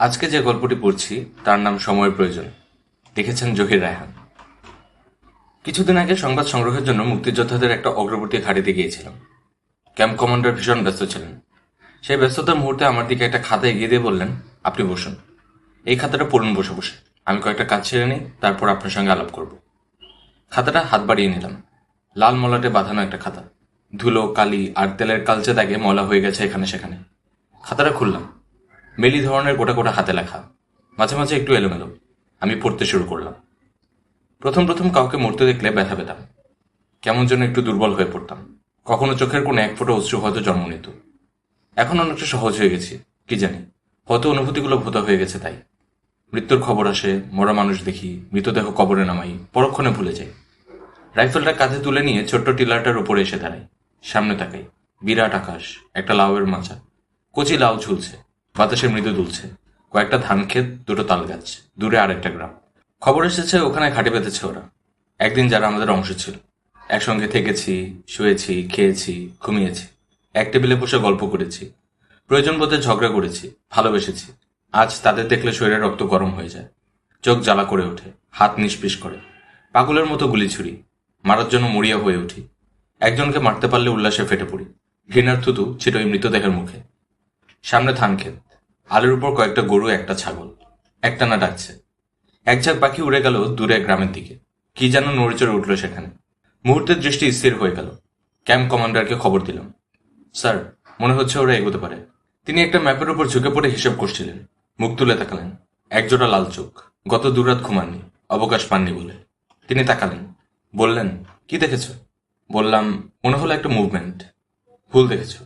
আজকে যে গল্পটি পড়ছি, তার নাম সময়ের প্রয়োজন। লিখেছেন জহির রায়হান। কিছুদিন আগে সংবাদ সংগ্রহের জন্য মুক্তিযোদ্ধাদের একটা অগ্রবর্তী ঘাটিতে গিয়েছিলাম। ক্যাম্প কমান্ডার ভীষণ ব্যস্ত ছিলেন। সেই ব্যস্ততার মুহূর্তে আমার দিকে একটা খাতা এগিয়ে দিয়ে বললেন, আপনি বসুন। এই খাতাটা পড়ুন বসে বসে। আমি কয়েকটা কাজ ছেড়ে নিই, তারপর আপনার সঙ্গে আলাপ করব। খাতাটা হাত বাড়িয়ে নিলাম। লাল মলাটে বাঁধানো একটা খাতা। ধুলো, কালি আর তেলের কালচে দাগে ময়লা হয়ে গেছে এখানে সেখানে। খাতাটা খুললাম। মেলি ধরনের গোটা গোটা হাতে লেখা। মাঝে মাঝে একটু এলোমেলো। আমি পড়তে শুরু করলাম। প্রথম প্রথম কাউকে মরতে দেখলে ব্যথা পেতাম। কেমন যেন একটু দুর্বল হয়ে পড়তাম। কখনো চোখের কোনো এক ফোঁটা অশ্রু হয়তো জন্ম নিত। এখন অনেকটা সহজ হয়ে গেছি, কি জানি। হয়তো অনুভূতিগুলো ভোতা হয়ে গেছে তাই। মৃত্যুর খবর আসে, মরা মানুষ দেখি, মৃতদেহ কবরে নামাই, পরক্ষণে ভুলে যাই। রাইফেলটা কাঁধে তুলে নিয়ে ছোট্ট টিলারটার উপরে এসে দাঁড়াই। সামনে তাকাই। বিরাট আকাশ, একটা লাউয়ের মাচা। কচি লাউ ঝুলছে। বাতাসে মৃদু দুলছে। কয়েকটা ধান ক্ষেত, দুটো তাল গাছ, দূরে আরেকটা গ্রাম। খবর এসেছে, ওখানে ঘাটে বেঁধেছে ওরা। একদিন যারা আমাদের অংশ ছিল। একসঙ্গে থেকেছি, শুয়েছি, খেয়েছি, ঘুমিয়েছি। এক টেবিলে বসে গল্প করেছি। প্রয়োজন বোধে ঝগড়া করেছি, ভালোবেসেছি। আজ তাদের দেখলে শরীরে রক্ত গরম হয়ে যায়। চোখ জ্বালা করে ওঠে, হাত নিষ্পিস করে। পাগলের মতো গুলি ছুরি মারার জন্য মরিয়া হয়ে উঠি। একজনকে মারতে পারলে উল্লাসে ফেটে পড়ি। ঘৃণার থুতু ছিটই মৃতদেহের মুখে। সামনে ধান ক্ষেত। আলের উপর কয়েকটা গরু, একটা ছাগল। একটানা ডাকছে। এক ঝাঁক পাখি উড়ে গেল দূরে গ্রামের দিকে। কি যেন নড়িচড়ে উঠল সেখানে। মুহূর্তের দৃষ্টি স্থির হয়ে গেল। ক্যাম্প কমান্ডারকে খবর দিলাম। স্যার, মনে হচ্ছে ওরা এগোতে পারে। তিনি একটা ম্যাপের উপর ঝুঁকে পড়ে হিসেব করছিলেন। মুখ তুলে তাকালেন। একজোড়া লাল চোখ। গত দুরাত ঘুমাননি। অবকাশ পাননি বলে। তিনি তাকালেন। বললেন, কি দেখেছ? বললাম, মনে হলো একটা মুভমেন্ট ভুল দেখেছ।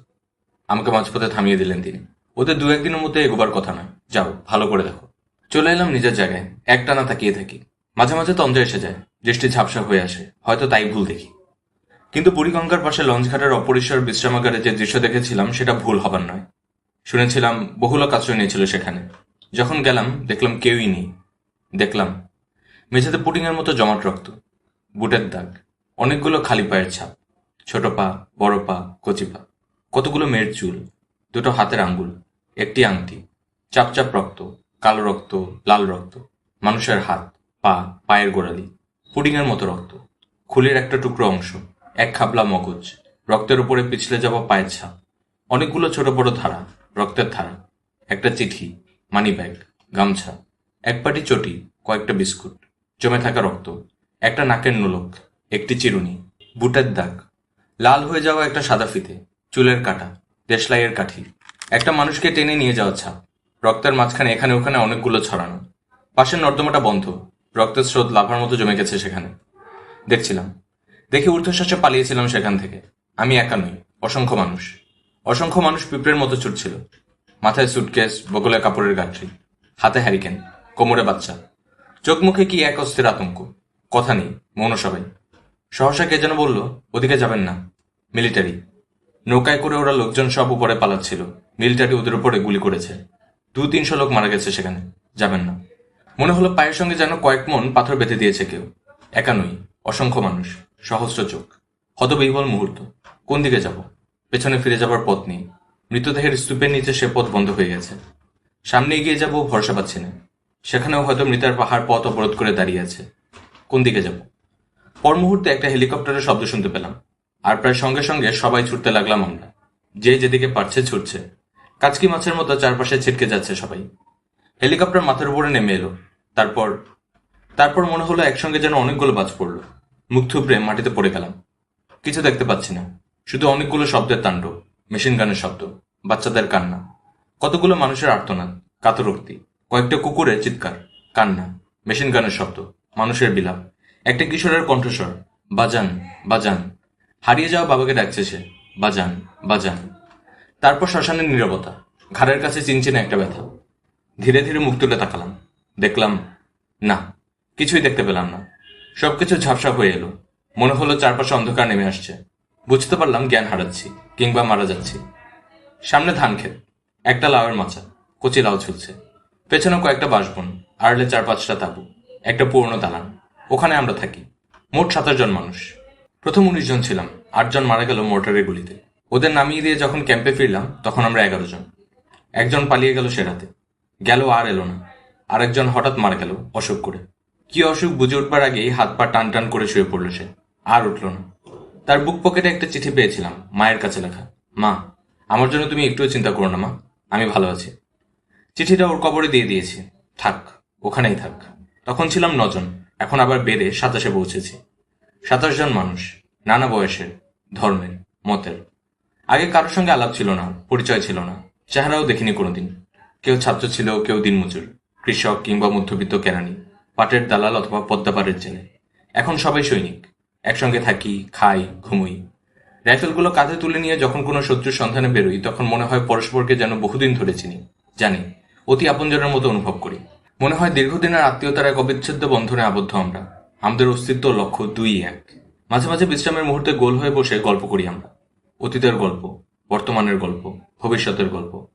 আমাকে মাঝপথে থামিয়ে দিলেন তিনি। ওদের দু একদিনের মধ্যে এগোবার কথা নয়। যাও, ভালো করে দেখো। চলে এলাম নিজের জায়গায়। একটানা তাকিয়ে থাকি। মাঝে মাঝে তন্দ্রা এসে যায়। দৃষ্টি ঝাপসা হয়ে আসে। হয়তো তাই ভুল দেখি। কিন্তু বুড়িগঙ্গার পাশে লঞ্চ ঘাটের অপরিসর বিশ্রামাগারে যে দৃশ্য দেখেছিলাম, সেটা ভুল হবার নয়। শুনেছিলাম বহু লোক আশ্রয় নিয়েছিল সেখানে। যখন গেলাম, দেখলাম কেউই নেই। দেখলাম, মেঝেতে পুডিংয়ের মতো জমাট রক্ত। বুটের দাগ। অনেকগুলো খালি পায়ের ছাপ। ছোট পা, বড় পা, কচি পা। কতগুলো মেয়ের চুল? দুটো হাতের আঙ্গুল, একটি আংটি চাপ চাপ রক্ত, কালো রক্ত, লাল রক্ত, মানুষের হাত, পা, পায়ের গোড়ালি, পুডিংয়ের মতো রক্ত, খুলির একটা টুকরো অংশ, এক খাবলা মগজ, রক্তের উপরে পিছলে যাওয়া পায়ের ছাপ, অনেকগুলো ছোট বড় ধারা, রক্তের ধারা, একটা চিঠি, মানি ব্যাগ, গামছা, এক পাটি চটি, কয়েকটা বিস্কুট, জমে থাকা রক্ত, একটা নাকের নোলক, একটি চিরুনি, বুটের দাগ, লাল হয়ে যাওয়া একটা সাদা ফিতে চুলের কাটা, দেশলাইয়ের কাঠি। একটা মানুষকে টেনে নিয়ে যাওয়া ছাপ। রক্তের মাঝখানে, এখানে, ওখানে অনেকগুলো ছড়ানো। পাশের নর্দমাটা বন্ধ। রক্তের স্রোত লাভার মতো জমে গেছে সেখানে। দেখছিলাম। দেখে ঊর্ধ্বশ্বাসে পালিয়েছিলাম সেখান থেকে। আমি একা নই, অসংখ্য মানুষ। অসংখ্য মানুষ পিঁপড়ের মতো ছুটছিল। মাথায় সুটকেস বগলে কাপড়ের গাঠরি হাতে হ্যারিকেন কোমরে বাচ্চা। চোখ মুখে কি এক অস্থির আতঙ্ক? কথা নেই মৌন সবাই। সহসা কে যেন বলল, ওদিকে যাবেন না। মিলিটারি নৌকায় করে ওরা লোকজন সব উপরে পালাচ্ছিল। মিলিটারি ওদের উপরে গুলি করেছে। দু তিনশো লোক মারা গেছে সেখানে। যাবেন না। মনে হলো পায়ের সঙ্গে যেন কয়েক মন পাথর বেঁধে দিয়েছে কেউ। একা নই, অসংখ্য মানুষ। সহস্র চোখ। হতবিহ্বল মুহূর্ত। কোন দিকে যাব? পেছনে ফিরে যাবার পথ নেই। মৃতদেহের স্তূপের নিচে সে পথ বন্ধ হয়ে গেছে। সামনে এগিয়ে যাব ভরসা পাচ্ছি না। সেখানেও হয়তো মৃতার পাহাড় পথ অবরোধ করে দাঁড়িয়ে আছে। কোন দিকে যাব? পর মুহূর্তে একটা হেলিকপ্টারের শব্দ শুনতে পেলাম। আর প্রায় সঙ্গে সঙ্গে সবাই ছুটতে লাগলাম আমরা। যে যেদিকে পারছে ছুটছে। কাচকি মাছের মতো চারপাশে ছিটকে যাচ্ছে সবাই। হেলিকপ্টার মাথার উপরে নেমে এলো। তারপর তারপর মনে হলো একসঙ্গে যেন অনেকগুলো বাজ পড়ল। মুখ থুবড়ে মাটিতে পড়ে গেলাম। কিছু দেখতে পাচ্ছি না। শুধু অনেকগুলো শব্দের তাণ্ডব মেশিন গানের শব্দ, বাচ্চাদের কান্না। কতগুলো মানুষের আর্তনাদ কাতরোক্তি কয়েকটা কুকুরের চিৎকার, কান্না, মেশিন গানের শব্দ, মানুষের বিলাপ, একটা কিশোরের কণ্ঠস্বর, বাজান বাজান। হারিয়ে যাওয়া বাবাকে ডাকছে সে, বাজান বাজান। তারপর শ্মশানের নীরবতা, ঘাড়ের কাছে চিনচিনে একটা ব্যথা। ধীরে ধীরে মুখ তুলে তাকালাম। দেখলাম, না, কিছুই দেখতে পেলাম না। সবকিছু ঝাপসা হয়ে এলো। মনে হলো চারপাশে অন্ধকার নেমে আসছে। বুঝতে পারলাম জ্ঞান হারাচ্ছি, কিংবা মারা যাচ্ছি। সামনে ধান ক্ষেত, একটা লাউয়ের মাচা, কচি লাউ ঝুলছে। পেছনে কয়েকটা বাসবন, আড়লে চার পাঁচটা তাঁবু, একটা পুরনো দালান। ওখানে আমরা থাকি, মোট সাতাশ জন মানুষ। প্রথম উনিশ জন ছিলাম। আটজন মারা গেল মোটরের গুলিতে। ওদের নামিয়ে দিয়ে যখন ক্যাম্পে ফিরলাম, তখন আমরা এগারো জন। একজন পালিয়ে গেল সে রাতে গেল আর এলো না। আরেকজন হঠাৎ মারা গেল অসুখ করে। কি অসুখ বুঝে উঠবার আগেই হাত পা টান টান করে শুয়ে পড়ল সে। আর উঠল না। তার বুক পকেটে একটা চিঠি পেয়েছিলাম, মায়ের কাছে লেখা, মা, আমার জন্য তুমি একটুও চিন্তা করো না, মা। আমি ভালো আছি। চিঠিটা ওর কবরে দিয়ে দিয়েছি। থাক, ওখানেই থাক। তখন ছিলাম নজন। এখন আবার বেড়ে সাতাশে পৌঁছেছি। সাতাশ জন মানুষ, নানা বয়সের, ধর্মের, মতের। আগে কারোর সঙ্গে আলাপ ছিল না, পরিচয় ছিল না, চেহারাও দেখিনি কোনোদিন। কেউ ছাত্র ছিল, কেউ দিনমজুর, কৃষক কিংবা মধ্যবিত্ত কেরানি পাটের দালাল অথবা পদ্মাপাড়ের জেলে এখন সবাই সৈনিক, একসঙ্গে থাকি, খাই, ঘুমুই। রাইফেলগুলো কাঁধে তুলে নিয়ে যখন কোনো শত্রুর সন্ধানে বেরোই, তখন মনে হয় পরস্পরকে যেন বহুদিন ধরে চিনি, জানি, অতি আপনজনের মতো অনুভব করি। মনে হয় দীর্ঘদিনের আত্মীয়তার এক অবিচ্ছেদ্য বন্ধনে আবদ্ধ আমরা। আমাদের অস্তিত্ব লক্ষ্য দুই এক। মাঝে মাঝে বিশ্রামের মুহূর্তে গোল হয়ে বসে গল্প করি আমরা। অতীতের গল্প, বর্তমানের গল্প, ভবিষ্যতের গল্প।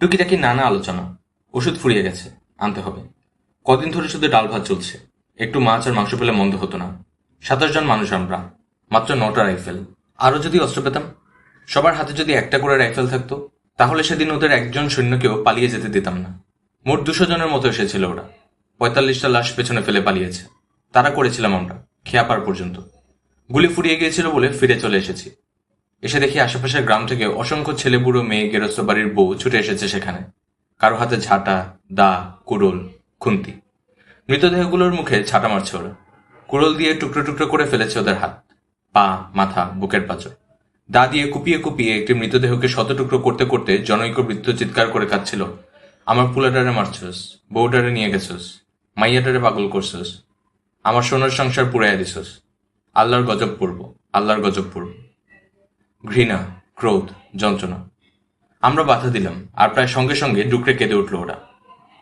টুকিটাকি নানা আলোচনা। ওষুধ ফুরিয়ে গেছে, আনতে হবে। কদিন ধরে শুধু ডাল ভাত চলছে। একটু মাছ আর মাংস পেলে মন্দ হতো না। সাতাশ জন মানুষ আমরা, মাত্র নটা রাইফেল। আরও যদি অস্ত্র পেতাম? সবার হাতে যদি একটা করে রাইফেল থাকতো, তাহলে সেদিন ওদের একজন সৈন্যকেও পালিয়ে যেতে দিতাম না। মোট দুশো জনের মতো এসেছিল ওরা। পঁয়তাল্লিশটা লাশ পেছনে ফেলে পালিয়েছে। তারা করেছিলাম আমরা খেয়াপার পর্যন্ত। গুলি ফুরিয়ে গিয়েছিল বলে ফিরে চলে এসেছি। এসে দেখি আশেপাশের গ্রাম থেকে অসংখ্য ছেলে বুড়ো, মেয়ে, গেরস্ত বাড়ির বউ ছুটে এসেছে সেখানে। কারও হাতে ঝাঁটা, দা, কুড়োল, খুন্তি। মৃতদেহগুলোর মুখে ছাটা মারছে ওরা। কুড়োল দিয়ে টুকরো টুকরো করে ফেলেছে ওদের হাত, পা, মাথা, বুকের পাঁচর দা দিয়ে কুপিয়ে কুপিয়ে একটি মৃতদেহকে শত টুকরো করতে করতে জনৈক বৃত্ত চিৎকার করে কাঁদছিল। আমার পুলাডারে মারছস, বউডারে নিয়ে গেছস, মাইয়াডারে পাগল করছস। আমার সোনার সংসার পুরাইয়া দিছস। আল্লাহর গজব পড়ব আল্লাহর গজব পূর্ব। ঘৃণা, ক্রোধ, যন্ত্রণা। আমরা বাধা দিলাম, আর প্রায় সঙ্গে সঙ্গে ডুকরে কেঁদে উঠল ওরা।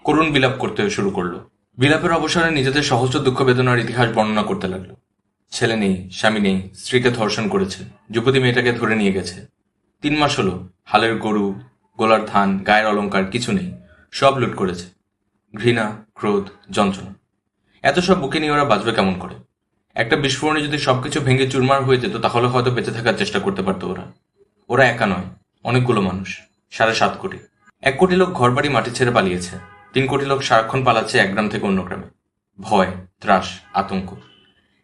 করুণ বিলাপ করতে শুরু করল। বিলাপের অবসরে নিজেদের সহস্র দুঃখ বেদনার ইতিহাস বর্ণনা করতে লাগল। ছেলে নেই, স্বামী নেই, স্ত্রীকে ধর্ষণ করেছে, যুবতী মেয়েটাকে ধরে নিয়ে গেছে। তিন মাস হলো, হালের গরু, গোলার ধান গায়ের অলংকার, কিছু নেই, সব লুট করেছে। ঘৃণা, ক্রোধ, যন্ত্রণা। এত সব বুকে নিয়ে ওরা বাঁচবে কেমন করে? একটা বিস্ফোরণে যদি সবকিছু ভেঙে চুরমার হয়ে যেত, তাহলে হয়তো বেঁচে থাকার চেষ্টা করতে পারতো ওরা। ওরা একা নয়, অনেকগুলো মানুষ, সাড়ে সাত কোটি। এক কোটি লোক ঘরবাড়ি মাটি ছেড়ে পালিয়েছে, তিন কোটি লোক সারাক্ষণ পালাচ্ছে এক গ্রাম থেকে অন্য গ্রামে। ভয়, ত্রাস, আতঙ্ক।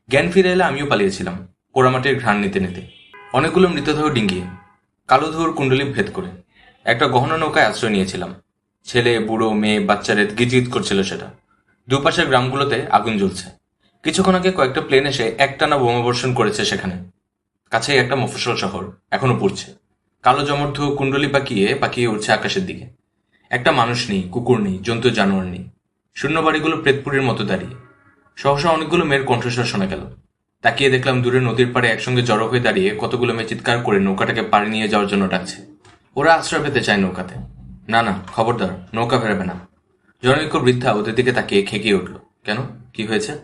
জ্ঞান ফিরে এলে আমিও পালিয়েছিলাম, পোড়ামাটির ঘ্রাণ নিতে নিতে। অনেকগুলো মৃতদেহ ডিঙ্গিয়ে, কালো ধুয়োর কুণ্ডলী ভেদ করে। একটা গহনা নৌকায় আশ্রয় নিয়েছিলাম। ছেলে, বুড়ো, মেয়ে বাচ্চারে গিজগিজ করছিল সেটা। দুপাশের গ্রামগুলোতে আগুন জ্বলছে। কিছুক্ষণ আগে কয়েকটা প্লেন এসে একটানা বোমাবর্ষণ করেছে সেখানে। কাছেই একটা মফস্বল শহর, এখনও পড়ছে। কালো জমর্ধ কুণ্ডলি পাকিয়ে পাকিয়ে উঠছে আকাশের দিকে। একটা মানুষ নেই, কুকুর নেই, জন্তু জানোয়ার নেই। শূন্য বাড়িগুলো প্রেতপুরীর মতো দাঁড়িয়ে। সহসা অনেকগুলো মেয়ের কণ্ঠস্বর শোনা গেল। তাকিয়ে দেখলাম দূরে নদীর পাড়ে একসঙ্গে জড়ো হয়ে দাঁড়িয়ে কতগুলো মেয়ে চিৎকার করে নৌকাটাকে পাড়ি নিয়ে যাওয়ার জন্য ডাকছে। ওরা আশ্রয় পেতে চায় নৌকাতে। না না, খবরদার, নৌকা ফেরাবে না। জনৈক বৃদ্ধা ওদের দিকে তাকিয়ে খেকিয়ে উঠল। কেন? কি হয়েছে?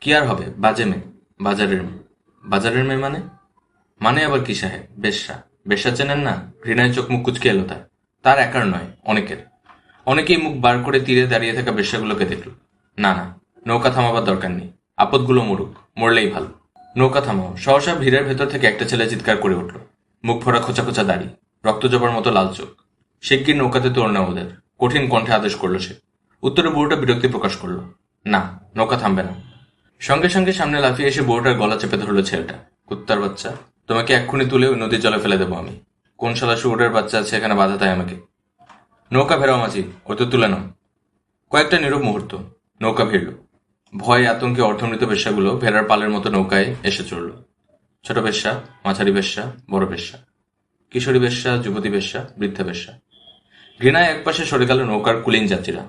কি আর হবে? বাজে মেয়ে। বাজারের মেয়ে। বাজারের মেয়ে মানে? মানে আবার কি সাহেব? বেশ্যা। বেশ্যা চেনেন না? ঘৃণায় চোখ মুখ কুচকে এলো তার। তার একার নয়, অনেকের। অনেকেই মুখ বার করে তীরে দাঁড়িয়ে থাকা বেশ্যাগুলোকে দেখল। না না, নৌকা থামাবার দরকার নেই। আপদগুলো মরুক, মরলেই ভালো। নৌকা থামাও। সহসা ভিড়ের ভেতর থেকে একটা ছেলে চিৎকার করে উঠল। মুখ ভরা খোঁচা খোঁচা দাড়ি, রক্ত জবার মতো লাল চোখ। শিগগির নৌকাতে তোর না ওদের। কঠিন কণ্ঠে আদেশ করল সে। উত্তরে বুড়োটা বিরক্তি প্রকাশ করল। না, নৌকা থামবে না। সঙ্গে সঙ্গে সামনে লাফিয়ে এসে বুড়োটার গলা চেপে ধরলো ছেলেটা। কুত্তার বাচ্চা, তোমাকে এক্ষুনি তুলে ওই নদীর জলে ফেলে দেবো আমি। কোন শালা শুয়োরের বাচ্চা আছে এখানে বাধা তাই আমাকে? নৌকা ফেরাও মাঝি ওই তো তুলে নাও। কয়েকটা নীরব মুহূর্ত, নৌকা ভিড়ল। ভয় আতঙ্কে অর্ধমৃত বেশ্যাগুলো ভেড়ার পালের মতো নৌকায় এসে চড়ল। ছোট বেশ্যা, মাঝারি বেশ্যা, বড় বেশ্যা। কিশোরী বেশ্যা, যুবতী বেশ্যা, বৃদ্ধা বেশ্যা। ঘৃণায় একপাশে সরে গেল নৌকার কুলিন যাত্রীরা।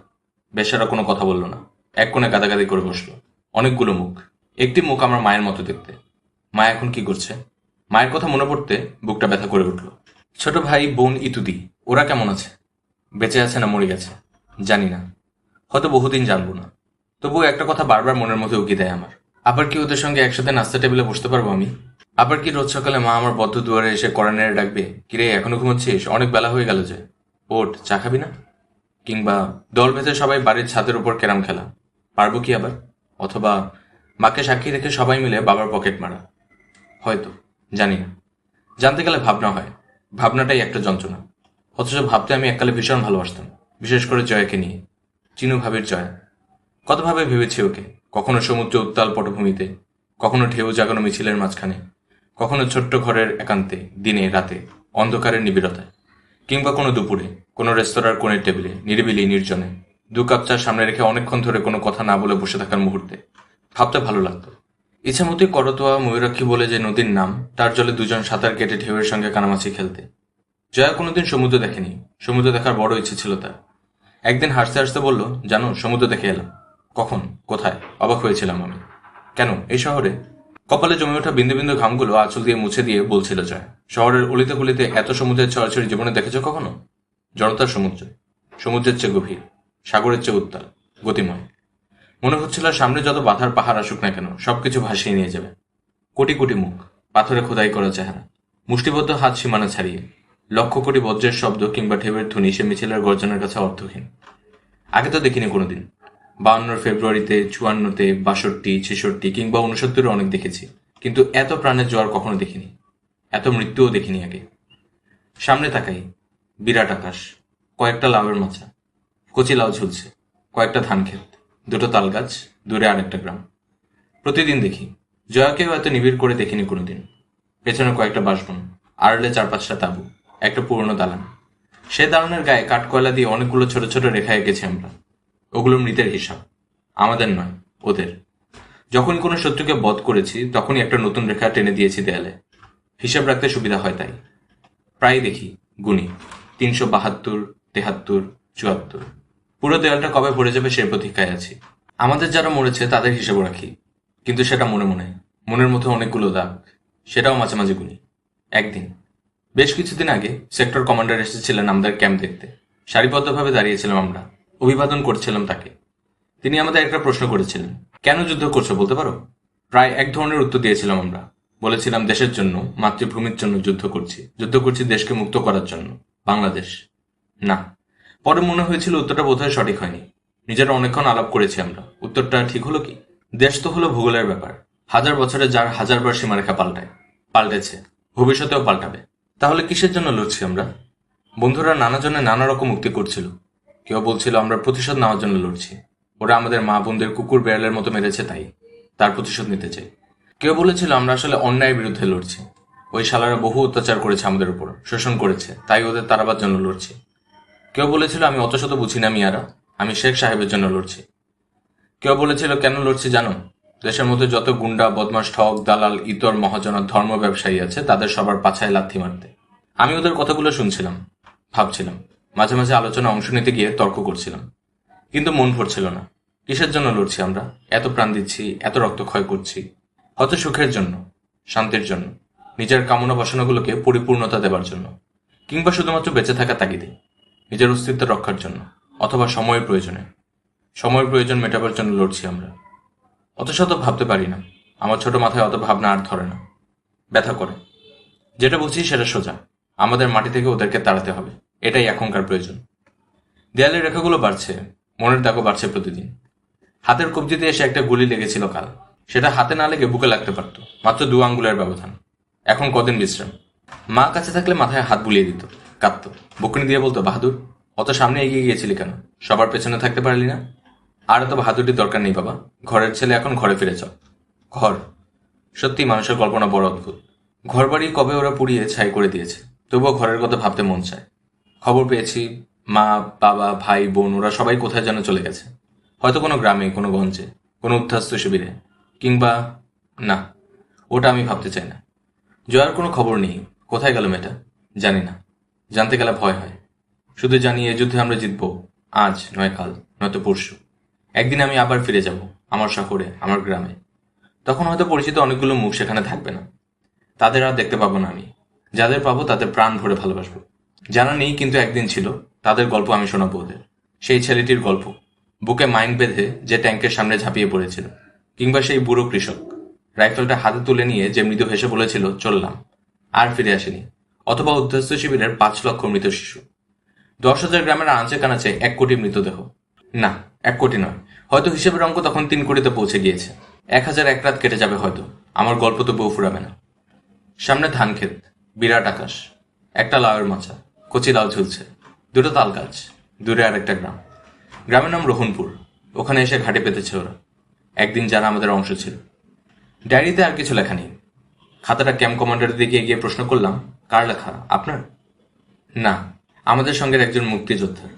বেশ্যারা কোনো কথা বলল না। এক কোণে গাদাগাদি করে বসল। অনেকগুলো মুখ। একটি মুখ আমার মায়ের মতো দেখতে। মা এখন কি করছে? মায়ের কথা মনে পড়তে বুকটা ব্যথা করে উঠল। ছোট ভাই, বোন ইতুদি, ওরা কেমন আছে? বেঁচে আছে না মরে গেছে? জানি না। হয়তো বহুদিন জানব না। তবুও একটা কথা বারবার মনের মধ্যে উকি দেয় আমার। আবার কি ওদের সঙ্গে একসাথে নাস্তা টেবিলে বসতে পারব আমি? আবার কি রোজ সকালে মা আমার বদ্ধ দুয়ারে এসে কড়া নেড়ে ডাকবে, কিরে, এখনও ঘুমোচ্ছিস? অনেক বেলা হয়ে গেল যে। ওট চা খাবি না? কিংবা দল বেঁধে সবাই বাড়ির ছাদের উপর ক্যারাম খেলা। পারব কি আবার? অথবা মাকে সাক্ষী রেখে সবাই মিলে বাবার পকেট মারা। হয়তো, জানি না। জানতে গেলে ভাবনা হয়। ভাবনাটাই একটা যন্ত্রণা। অথচ ভাবতে আমি এককালে ভীষণ ভালোবাসতাম। বিশেষ করে জয়াকে নিয়ে। চিনু ভাবির জয়া। কতভাবে ভেবেছি ওকে? কখনো সমুদ্র উত্তাল পটভূমিতে, কখনো ঢেউ জাগানো মিছিলের মাঝখানে, কখনো ছোট্ট ঘরের একান্তে, দিনে, রাতে, অন্ধকারের নিবিড়তায়। কিংবা কোনো দুপুরে, কোনো রেস্তোরাঁর কোণের টেবিলে, নিরিবিলি, নির্জনে, দু কাপ চা সামনে রেখে অনেকক্ষণ ধরে কোনো কথা না বলে বসে থাকার মুহূর্তে ভাবতে ভালো লাগতো। ইচ্ছামতি করতোয়া ময়ূরাক্ষী বলে যে নদীর নাম, তার জলে দুজন সাঁতার কেটে ঢেউয়ের সঙ্গে কানামাছি খেলতে। জয়া কোনোদিন সমুদ্র দেখেনি। সমুদ্র দেখার বড় ইচ্ছে ছিল তার। একদিন হাসতে হাসতে বলল, জানো, সমুদ্র দেখে এলাম। কখন? কোথায়? অবাক হয়েছিলাম আমি। কেন? এই শহরে? কপালে জমে ওঠা বিন্দু বিন্দু ঘামগুলো আঁচল দিয়ে মুছে দিয়ে বলছিল জয়। শহরের অলিতে গলিতে এত সমুদ্রের ছড়াছড়ি জীবনে দেখেছ কখনো? জড়তার সমুদ্র, সমুদ্রের চেয়ে গভীর, সাগরের চেয়ে উত্তাল, গতিময়। মনে হচ্ছিল সামনে যত বাধার পাহাড় আসুক না কেন, সবকিছু ভাসিয়ে নিয়ে যাবে। কোটি কোটি মুখ, পাথরে খোদাই করা চেহারা, মুষ্টিবদ্ধ হাত সীমানা ছাড়িয়ে, লক্ষ কোটি বজ্রের শব্দ কিংবা ঢেউয়ের ধ্বনি সে মিছিলের গর্জনের কাছে অর্থহীন। আগে তো দেখিনি কোনোদিন। বাউন্নর ফেব্রুয়ারিতে চুয়ান্নতে, বাষট্টি, ছেষট্টি কিংবা উনসত্তরে অনেক দেখেছি। কিন্তু এত প্রাণের জ্বর কখনো দেখিনি। এত মৃত্যুও দেখিনি আগে। সামনে তাকাই। বিরাট আকাশ। কয়েকটা লাউয়ের মাচা। কচি লাউ ঝুলছে। কয়েকটা ধান ক্ষেত। দুটো তাল গাছ। দূরে আরেকটা গ্রাম। প্রতিদিন দেখি। জয়াকেও এত নিবিড় করে দেখিনি কোনোদিন। পেছনে কয়েকটা বাসবন। আড়লে চার পাঁচটা তাঁবু। একটা পুরনো দালান। সে দালানের গায়ে কাঠকয়লা দিয়ে অনেকগুলো ছোট ছোট রেখা এঁকেছি আমরা। ওগুলো মৃতের হিসাব। আমাদের নয়, ওদের। যখন কোনো শত্রুকে বধ করেছি, তখনই একটা নতুন রেখা টেনে দিয়েছি দেয়ালে। হিসাব রাখতে সুবিধা হয় তাই। প্রায় দেখি গুনি তিনশো বাহাত্তর, তেহাত্তর, চুয়াত্তর। পুরো দেয়ালটা কবে ভরে যাবে সে প্রতীক্ষায় আছি। আমাদের যারা মরেছে, তাদের হিসেব রাখি। কিন্তু সেটা মনে মনে, মনের মধ্যে অনেকগুলো দাগ। সেটাও মাঝে মাঝে গুনি একদিন, বেশ কিছুদিন আগে সেক্টর কমান্ডার এসেছিলেন আমাদের ক্যাম্প দেখতে। সারিবদ্ধভাবে দাঁড়িয়েছিলাম আমরা। অভিবাদন করছিলাম তাকে। তিনি আমাদের একটা প্রশ্ন করেছিলেন, কেন যুদ্ধ করছ বলতে পারো? প্রায় এক ধরনের উত্তর দিয়েছিলাম আমরা। বলেছিলাম, দেশের জন্য, মাতৃভূমির জন্য যুদ্ধ করছি। যুদ্ধ করছি দেশকে মুক্ত করার জন্য। বাংলাদেশ। না, পরে মনে হয়েছিল উত্তরটা বোধহয় সঠিক হয়নি। নিজেরা অনেকক্ষণ আলাপ করেছি আমরা। উত্তরটা ঠিক হলো কি? দেশ তো হলো ভূগোলের ব্যাপার। হাজার বছরে যার হাজারবার সীমারেখা পাল্টায়, পাল্টেছে, ভবিষ্যতেও পাল্টাবে। তাহলে কিসের জন্য লড়ছি আমরা? বন্ধুরা নানা জনে নানা রকম মুক্তি করছিল। কেউ বলছিল, আমরা প্রতিশোধ নেওয়ার জন্য লড়ছি। ওরা আমাদের মা বোনদের কুকুর বেড়ালের মতো মেরেছে, তাই তার প্রতিশোধ নিতে চাই। কেউ বলেছিল, আমরা আসলে অন্যায়ের বিরুদ্ধে লড়ছি। ওই শালারা বহু অত্যাচার করেছে আমাদের উপর, শোষণ করেছে, তাই ওদের তারাবার জন্য লড়ছি। কেউ বলেছিল, আমি অত শত বুঝি না মিয়ারা, আমি শেখ সাহেবের জন্য লড়ছি। কেউ বলেছিল, কেন লড়ছি জানো? দেশের মধ্যে যত গুন্ডা বদমাস ঠক দালাল, ইতর মহাজন ধর্ম ব্যবসায়ী আছে, তাদের সবার পাছায় লাথি মারতে। আমি ওদের কথাগুলো শুনছিলাম, ভাবছিলাম। মাঝে মাঝে আলোচনা অংশ নিতে গিয়ে তর্ক করছিলাম। কিন্তু মন ভরছিল না। কিসের জন্য লড়ছি আমরা? এত প্রাণ দিচ্ছি, এত রক্তক্ষয় করছি। হয়তো সুখের জন্য, শান্তির জন্য, নিজের কামনা বাসনাগুলোকে পরিপূর্ণতা দেবার জন্য, কিংবা শুধুমাত্র বেঁচে থাকা তাগিদে, নিজের অস্তিত্ব রক্ষার জন্য, অথবা সময়ের প্রয়োজনে। সময়ের প্রয়োজন মেটাবার জন্য লড়ছি আমরা। অত শত ভাবতে পারি না। আমার ছোট মাথায় অত ভাবনা আর ধরে না। ব্যথা করে। যেটা বুঝি সেটা সোজা। আমাদের মাটি থেকে ওদেরকে তাড়াতে হবে। এটাই এখনকার প্রয়োজন। দেয়ালের রেখাগুলো বাড়ছে, মনের দাগও বাড়ছে প্রতিদিন। হাতের কবজিতে এসে একটা গুলি লেগেছিল কাল। সেটা হাতে না লেগে বুকে লাগতে পারতো, মাত্র দু আঙ্গুলের ব্যবধান। এখন কদিন বিশ্রাম? মা কাছে থাকলে মাথায় হাত বুলিয়ে দিত, কাঁদতো, বকুনি দিয়ে বলতো, বাহাদুর, অত সামনে এগিয়ে গিয়েছিলি কেন? সবার পেছনে থাকতে পারলি না? আর এত বাহাদুরির দরকার নেই বাবা, ঘরের ছেলে এখন ঘরে ফিরে চল ঘর? সত্যি মানুষের কল্পনা বড় অদ্ভুত। ঘর বাড়ি কবে ওরা পুড়িয়ে ছাই করে দিয়েছে, তবুও ঘরের কথা ভাবতে মন চায়। খবর পেয়েছি, মা, বাবা, ভাই, বোন, ওরা সবাই কোথায় যেন চলে গেছে। হয়তো কোনো গ্রামে, কোনো গঞ্জে, কোনো উদ্ধাস্ত শিবিরে, কিংবা না, ওটা আমি ভাবতে চাই না। জয়ার কোনো খবর নেই, কোথায় গেল মেয়েটা? জানি না। জানতে গেলে ভয় হয়। শুধু জানি এ যুদ্ধে আমরা জিতব, আজ নয় কাল, নয়তো পরশু। একদিন আমি আবার ফিরে যাব, আমার শহরে, আমার গ্রামে। তখন হয়তো পরিচিত অনেকগুলো মুখ সেখানে থাকবে না। তাদের আর দেখতে পাবো না আমি। যাদের পাবো তাদের প্রাণ ভরে ভালোবাসবো। জানা নেই কিন্তু একদিন ছিল, তাদের গল্প আমি শোনাবো ওদের। সেই ছেলেটির গল্প। বুকে মাইন্ড বেঁধে যে ট্যাঙ্কের সামনে ঝাঁপিয়ে পড়েছিল, কিংবা সেই বুড়ো কৃষক। রাইফেলটা হাতে তুলে নিয়ে যে মৃদু হেসে বলেছিল, চললাম। আর ফিরে আসেনি। অথবা উদ্ধাস্ত শিবিরের পাঁচ লক্ষ মৃত শিশু। দশ হাজার গ্রামের আনাচে কানাচে এক কোটি মৃতদেহ। না, এক কোটি নয়। হয়তো হিসেবের অঙ্ক তখন তিন কোটিতে পৌঁছে গিয়েছে। এক হাজার এক রাত কেটে যাবে হয়তো। আমার গল্প তো বউ ফুরাবে না। সামনে ধান ক্ষেত বিরাট আকাশ। একটা লাউয়ের মাচা। কচি লাউ ঝুলছে। দুটো তাল গাছ, দূরে আর একটা গ্রাম। গ্রামের নাম রোহনপুর। ওখানে এসে ঘাটে পেতেছে ওরা। একদিন যারা আমাদের অংশ ছিল। ডায়েরিতে আর কিছু লেখা নেই। খাতাটা ক্যাম্প কমান্ডারের দিকে গিয়ে প্রশ্ন করলাম, কার লেখা? আপনার? না, আমাদের সঙ্গে একজন মুক্তিযোদ্ধা।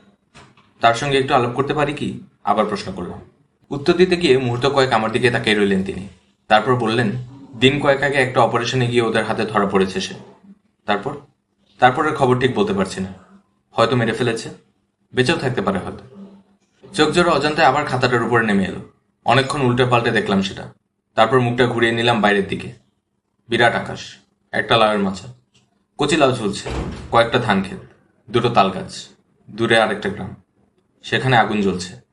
তার সঙ্গে একটু আলাপ করতে পারি কি? আবার প্রশ্ন করলাম। উত্তর দিতে গিয়ে মুহূর্ত কয়েক আমার দিকে তাকিয়ে রইলেন তিনি। তারপর বললেন, দিন কয়েক আগে একটা অপারেশনে গিয়ে ওদের হাতে ধরা পড়েছে সে। তারপর? তারপরের খবর ঠিক বলতে পারছি না। হয়তো মেরে ফেলেছে। বেঁচেও থাকতে পারে হয়তো। চোখ জোড়া অজান্তে আবার খাতাটার উপরে নেমে এলো। অনেকক্ষণ উল্টে পাল্টে দেখলাম সেটা। তারপর মুখটা ঘুরিয়ে নিলাম বাইরের দিকে। বিরাট আকাশ। একটা লাউয়ের মাছা কচি লাউ ঝুলছে। কয়েকটা ধান ক্ষেত দুটো তাল গাছ দূরে আরেকটা গ্রাম। সেখানে আগুন জ্বলছে।